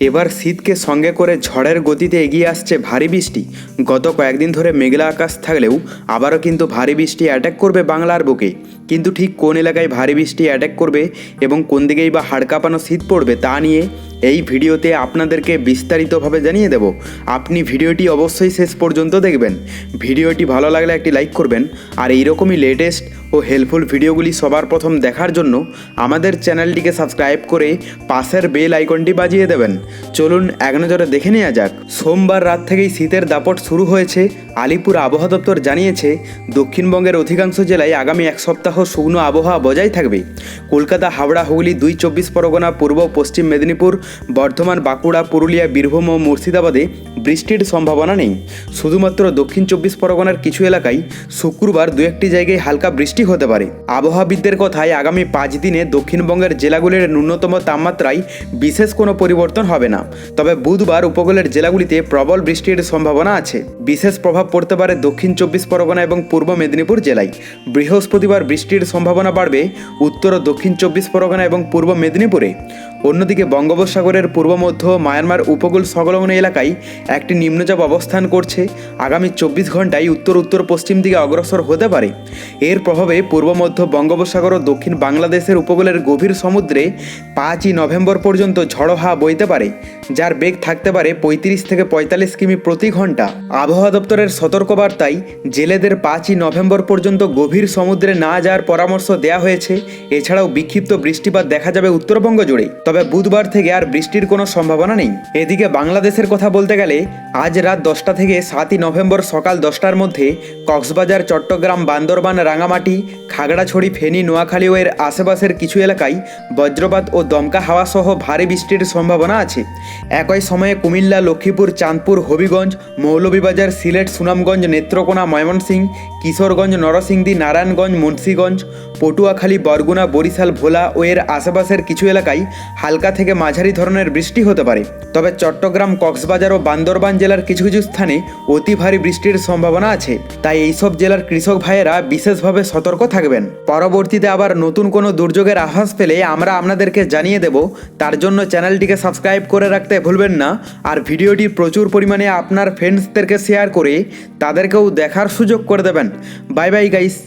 এবার শীতকে সঙ্গে করে ঝড়ের গতিতে এগিয়ে আসছে ভারী বৃষ্টি। গত কয়েকদিন ধরে মেঘলা আকাশ থাকলেও আবারও কিন্তু ভারী বৃষ্টি অ্যাটাক করবে বাংলার বুকে। কিন্তু ঠিক কোন এলাকায় ভারী বৃষ্টি অ্যাটাক করবে এবং কোন দিকেই বা হাড় কাঁপানো শীত পড়বে তা নিয়ে এই ভিডিওতে আপনাদেরকে বিস্তারিতভাবে জানিয়ে দেব। আপনি ভিডিওটি অবশ্যই শেষ পর্যন্ত দেখবেন। ভিডিওটি ভালো লাগলে একটি লাইক করবেন। আর এইরকমই লেটেস্ট ও হেল্পফুল ভিডিওগুলি সবার প্রথম দেখার জন্য আমাদের চ্যানেলটিকে সাবস্ক্রাইব করে পাশের বেল আইকনটি বাজিয়ে দেবেন। চলুন এক নজরে দেখে নেওয়া যাক। সোমবার রাত থেকেই শীতের দাপট শুরু হয়েছে। আলিপুর আবহাওয়া দপ্তর জানিয়েছে, দক্ষিণবঙ্গের অধিকাংশ জেলায় আগামী এক সপ্তাহ শুকনো আবহাওয়া বজায় থাকবে। কলকাতা, হাওড়া, হুগলি, দুই চব্বিশ পরগনা, পূর্ব, পশ্চিম মেদিনীপুর, বর্ধমান, বাঁকুড়া, পুরুলিয়া, বীরভূম ও মুর্শিদাবাদে বৃষ্টির সম্ভাবনা নেই। শুধুমাত্র দক্ষিণ চব্বিশ পরগনার কিছু এলাকায় শুক্রবার দু একটি জায়গায় হালকা বৃষ্টি হতে পারে। আবহাওয়াবিদদের কথায় আগামী পাঁচ দিনে দক্ষিণবঙ্গের জেলাগুলির ন্যূনতম তাপমাত্রায় বিশেষ কোনো পরিবর্তন হবে না। তবে বুধবার উপকূলের জেলাগুলিতে প্রবল বৃষ্টির সম্ভাবনা আছে। বিশেষ প্রভাব পড়তে পারে দক্ষিণ চব্বিশ পরগনা এবং পূর্ব মেদিনীপুর জেলায়। বৃহস্পতিবার বৃষ্টির সম্ভাবনা বাড়বে উত্তর ও দক্ষিণ চব্বিশ পরগনা এবং পূর্ব মেদিনীপুরে। অন্যদিকে বঙ্গোপসাগরের পূর্ব মধ্য মায়ানমার উপকূল সংলগ্ন এলাকায় একটি নিম্নচাপ অবস্থান করছে। আগামী চব্বিশ ঘন্টায় উত্তর উত্তর, পশ্চিম দিকে অগ্রসর হতে পারে। এর প্রভাবে পূর্ব মধ্য বঙ্গোপসাগর ও দক্ষিণ বাংলাদেশের উপকূলের গভীর সমুদ্রে পাঁচই নভেম্বর পর্যন্ত ঝড়ো হাওয়া বইতে পারে, যার বেগ থাকতে পারে পঁয়ত্রিশ থেকে পঁয়তাল্লিশ কিমি প্রতি ঘণ্টা আবহাওয়া দপ্তরের সতর্কবার্তায় জেলেদের পাঁচই নভেম্বর পর্যন্ত গভীর সমুদ্রে না যাওয়ার পরামর্শ দেওয়া হয়েছে। এছাড়াও বিক্ষিপ্ত বৃষ্টিপাত দেখা যাবে উত্তরবঙ্গ জুড়ে। তবে বুধবার থেকে আর বৃষ্টির কোনো সম্ভাবনা নেই। এদিকে বাংলাদেশের কথা বলতে গেলে, আজ রাত দশটা থেকে সাতই নভেম্বর সকাল দশটার মধ্যে কক্সবাজার, চট্টগ্রাম, বান্দরবান, রাঙামাটি, খাগড়াছড়ি, ফেনী, নোয়াখালী এর আশেপাশের কিছু এলাকায় বজ্রপাত ও দমকা হাওয়া সহ ভারী বৃষ্টির সম্ভাবনা আছে। একই সময়ে কুমিল্লা, লক্ষ্মীপুর, চাঁদপুর, হবিগঞ্জ, মৌলভীবাজার, সিলেট, সুনামগঞ্জ, নেত্রকোনা, ময়মনসিংহ, কিশোরগঞ্জ, নরসিংদী, নারায়ণগঞ্জ, মুন্সীগঞ্জ, পটুয়াখালী, বরগুনা, বরিশাল, ভোলা ও এর আশেপাশের কিছু এলাকায় হালকা থেকে মাঝারি ধরনের বৃষ্টি হতে পারে। তবে চট্টগ্রাম, কক্সবাজার ও বান্দরবান জেলার কিছু কিছু স্থানে অতি ভারী বৃষ্টির সম্ভাবনা আছে। তাই এইসব জেলার কৃষক ভাইয়েরা বিশেষভাবে সতর্ক থাকবেন। পরবর্তীতে আবার নতুন কোনো দুর্যোগের আভাস পেলে আমরা আপনাদেরকে জানিয়ে দেব। তার জন্য চ্যানেলটিকে সাবস্ক্রাইব করে রাখতে ভুলবেন না। আর ভিডিওটি প্রচুর পরিমাণে আপনার ফ্রেন্ডসদেরকে শেয়ার করে তাদেরকেও দেখার সুযোগ করে দেবেন। Bye bye guys